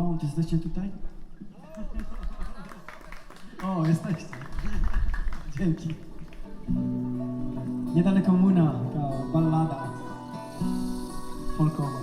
Bąd, jesteście tutaj? O, jesteście. Dzięki. Niedaleko Młyna, taka ballada folkowa.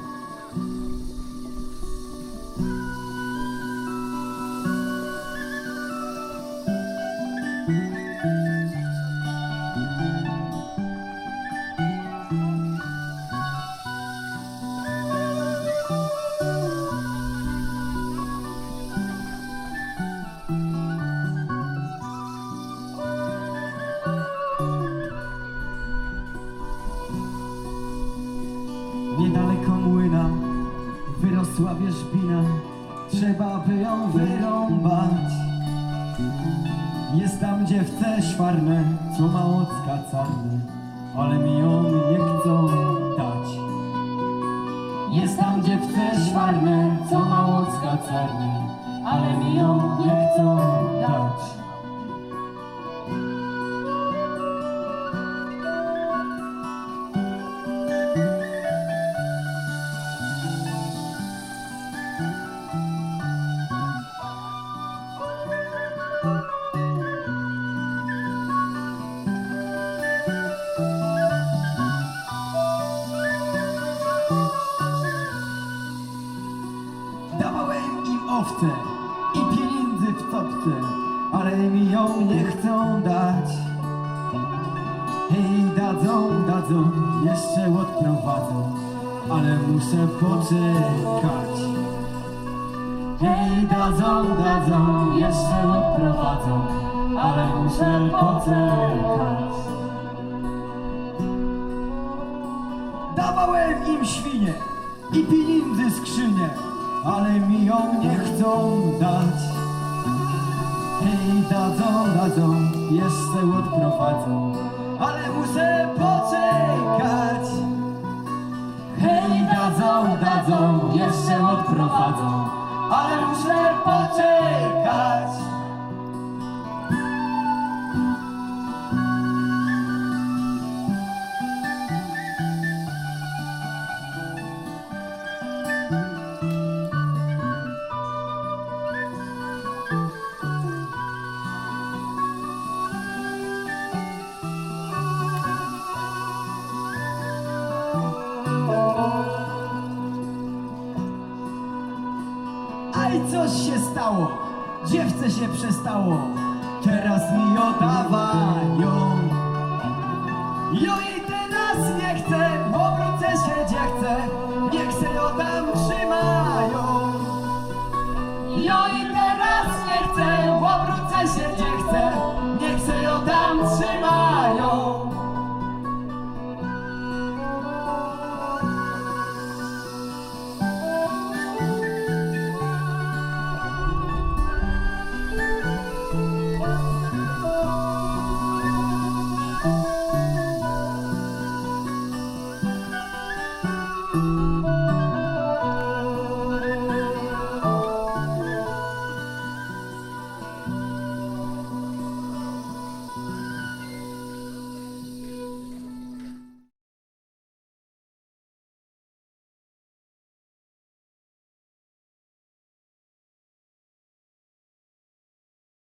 Niedaleko młyna wyrosła wierzbina, trzeba by ją wyrąbać. Jest tam dziewczę szwarne, co ma ocka carne, ale mi ją nie chcą dać. Jest tam dziewczę szwarne, co ma ocka carne, ale mi ją nie i pieniędzy w topce, ale mi ją nie chcą dać. Hej, dadzą, dadzą, jeszcze odprowadzą, ale muszę poczekać. Hej, dadzą, dadzą, jeszcze odprowadzą, ale muszę poczekać. Dawałem im świnie i pieniędzy skrzynię, ale mi ją nie chcą dać. Hej, dadzą, dadzą, jeszcze odprowadzą, ale muszę poczekać. Hej, dadzą, dadzą, jeszcze odprowadzą, ale muszę Aj, coś się stało, dziewce się przestało, teraz mi oddawają. Jo i teraz nie chcę, obrócę się gdzie chcę, niech se ją tam trzymają. Jo i teraz nie chcę, obrócę się gdzie